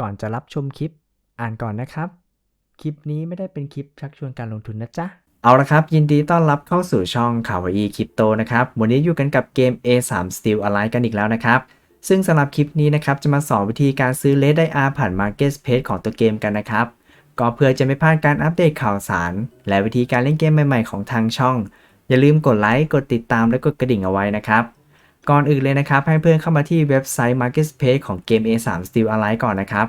ก่อนจะรับชมคลิป อ่านก่อนนะครับ คลิปนี้ไม่ได้เป็นคลิปชักชวนการลงทุนนะจ๊ะ เอาละครับ ยินดีต้อนรับเข้าสู่ช่องข่าวอีคริปโตนะครับ วันนี้อยู่กันกับเกม A3 Steel Alliance กันอีกแล้วนะครับ ซึ่งสำหรับคลิปนี้นะครับ จะมาสอนวิธีการซื้อเลดไดอาผ่าน Market Space ของตัวเกมกันนะครับ ก็เพื่อจะไม่พลาดการอัปเดตข่าวสาร และวิธีการเล่นเกมใหม่ๆ ของทางช่อง อย่าลืมกดไลค์กดติดตามและกดกระดิ่งเอาไว้นะครับ ก่อนอื่นเลยนะครับ ให้เพื่อนเข้ามาที่เว็บไซต์ Market Space ของเกม A3 Steel Alliance ก่อนนะครับ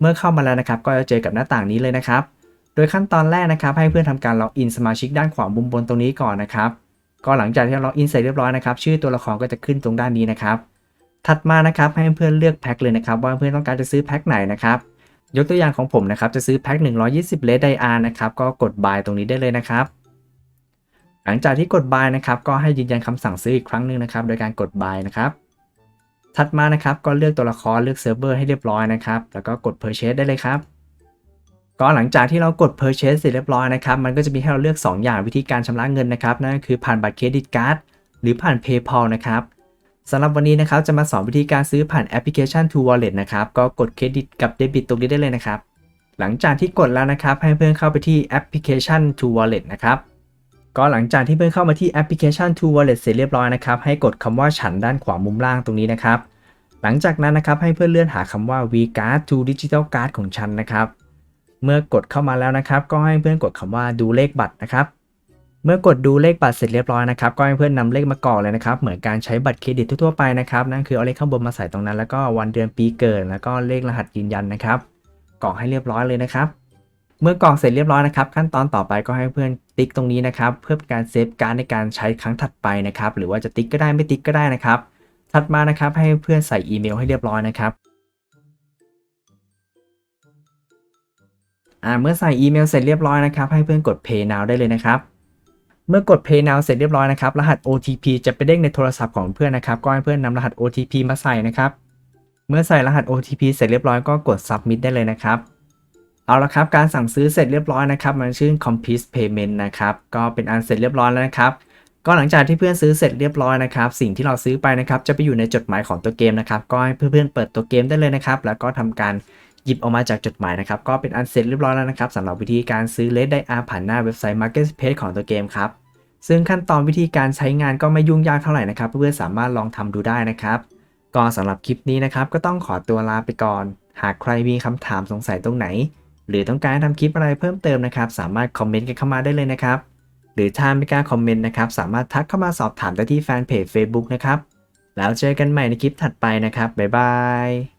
เมื่อเข้ามาแล้วนะครับ ก็จะเจอกับหน้าต่างนี้เลยนะครับ โดยขั้นตอนแรกนะครับ ให้เพื่อนทำการล็อกอินสมาชิกด้านขวามุมบนตรงนี้ก่อนนะครับ ก็หลังจากที่ล็อกอินเสร็จเรียบร้อยนะครับชื่อตัวละครก็จะขึ้นตรงด้านนี้นะครับ ถัดมานะครับให้เพื่อนเลือกแพ็คเลยนะครับว่าเพื่อนต้องการจะซื้อแพ็คไหนนะครับยกตัวอย่างของผมนะครับจะซื้อแพ็ค120 เลดไดอาร์นะครับก็กด buy ตรงนี้ได้เลยนะครับ หลังจากที่กด buy นะครับก็ให้ยืนยันคำสั่งซื้ออีกครั้งหนึ่งนะครับโดยการกด buy นะครับถัดมานะครับก็เลือกตัวละครเลือกเซิร์ฟเวอร์ให้เรียบร้อยนะครับแล้วก็กด purchase ได้เลยครับก็หลังจากที่เรากด purchase เสร็จเรียบร้อยนะครับมันก็จะมีให้เราเลือก 2 อย่างวิธีการชำระเงินนะครับนั่นก็คือผ่านบัตรเครดิตการ์ดหรือผ่าน PayPal นะครับสำหรับวันนี้นะครับจะมาสอนวิธีการซื้อผ่านแอปพลิเคชัน To Wallet นะครับก็กดเครดิตกับเดบิตตรงนี้ได้เลยนะครับหลังจากที่กดแล้วนะครับให้เพื่อนเข้าไปที่แอปพลิเคชัน To Wallet นะครับ ก็หลังจากที่เพื่อนเข้ามาที่แอปพลิเคชัน To Wallet เสร็จเรียบร้อยนะครับ ให้กดคำว่าฉันด้านขวามุมล่างตรงนี้นะครับ หลังจากนั้นนะครับให้เพื่อนเลื่อนหาคำว่า Vcard to Digital Card ของฉันนะครับ เมื่อกดเข้ามาแล้วนะครับ ก็ให้เพื่อนกดคำว่าดูเลขบัตรนะครับ เมื่อกดดูเลขบัตรเสร็จเรียบร้อยนะครับ ก็ให้เพื่อนนำเลขมากรอกเลยนะครับ เหมือนการใช้บัตรเครดิตทั่วไปนะครับ นั่นคือเอาเลขข้างบนมาใส่ตรงนั้น แล้วก็วันเดือนปีเกิด แล้วก็เลขรหัสยืนยันนะครับ กรอกให้เรียบร้อยเลยนะครับ เมื่อกรอกเสร็จเรียบร้อยนะครับ ขั้นตอนต่อไปก็ให้เพื่อน ติ๊กตรงนี้นะครับ เพื่อการเซฟการในการใช้ครั้งถัดไปนะครับ หรือว่าจะติ๊กก็ได้ไม่ติ๊กก็ได้นะครับ ถัดมานะครับให้เพื่อนใส่อีเมลให้เรียบร้อยนะครับอ่าเมื่อใส่อีเมลเสร็จเรียบร้อยนะครับให้เพื่อนกด Pay Now ได้เลยนะครับเมื่อกด Pay Now เสร็จเรียบร้อยนะครับรหัส OTP จะไปเด้งในโทรศัพท์ของเพื่อนนะครับก็ให้เพื่อนนำรหัส OTP มาใส่นะครับ เมื่อใส่รหัส OTP เสร็จเรียบร้อยก็กด Submit ได้เลยนะครับ เอาละครับการสั่งซื้อเสร็จเรียบร้อยนะครับมันชื่อ Complete Payment นะครับก็เป็นอันเสร็จเรียบร้อยแล้วนะครับก็หลังจากที่เพื่อนซื้อเสร็จเรียบร้อยนะครับสิ่งที่เราซื้อไปนะครับจะไปอยู่ในจดหมายของตัวเกมนะครับก็ให้เพื่อนๆเปิดตัวเกมได้เลยนะครับแล้วก็ทำการหยิบออกมาจากจดหมายนะครับก็เป็นอันเสร็จเรียบร้อยแล้วนะครับสำหรับวิธีการซื้อเลดไดอาผ่านหน้าเว็บไซต์ Marketplace ของตัวเกมครับซึ่งขั้นตอนวิธีการใช้งานก็ไม่ยุ่งยากเท่าไหร่นะครับเพื่อนๆสามารถลองทำดูได้นะครับก็สำหรับคลิปนี้นะครับก็ต้องขอตัวลาไปก่อน หากใครมีคำถามสงสัยตรงไหน หรือต้องการทำคลิปอะไรเพิ่มเติมนะครับ สามารถคอมเมนต์กันเข้ามาได้เลยนะครับ หรือถ้าไม่กล้าคอมเมนต์นะครับสามารถทักเข้ามาสอบถามได้ที่แฟนเพจ Facebook นะครับ แล้วเจอกันใหม่ในคลิปถัดไปนะครับบ๊ายบาย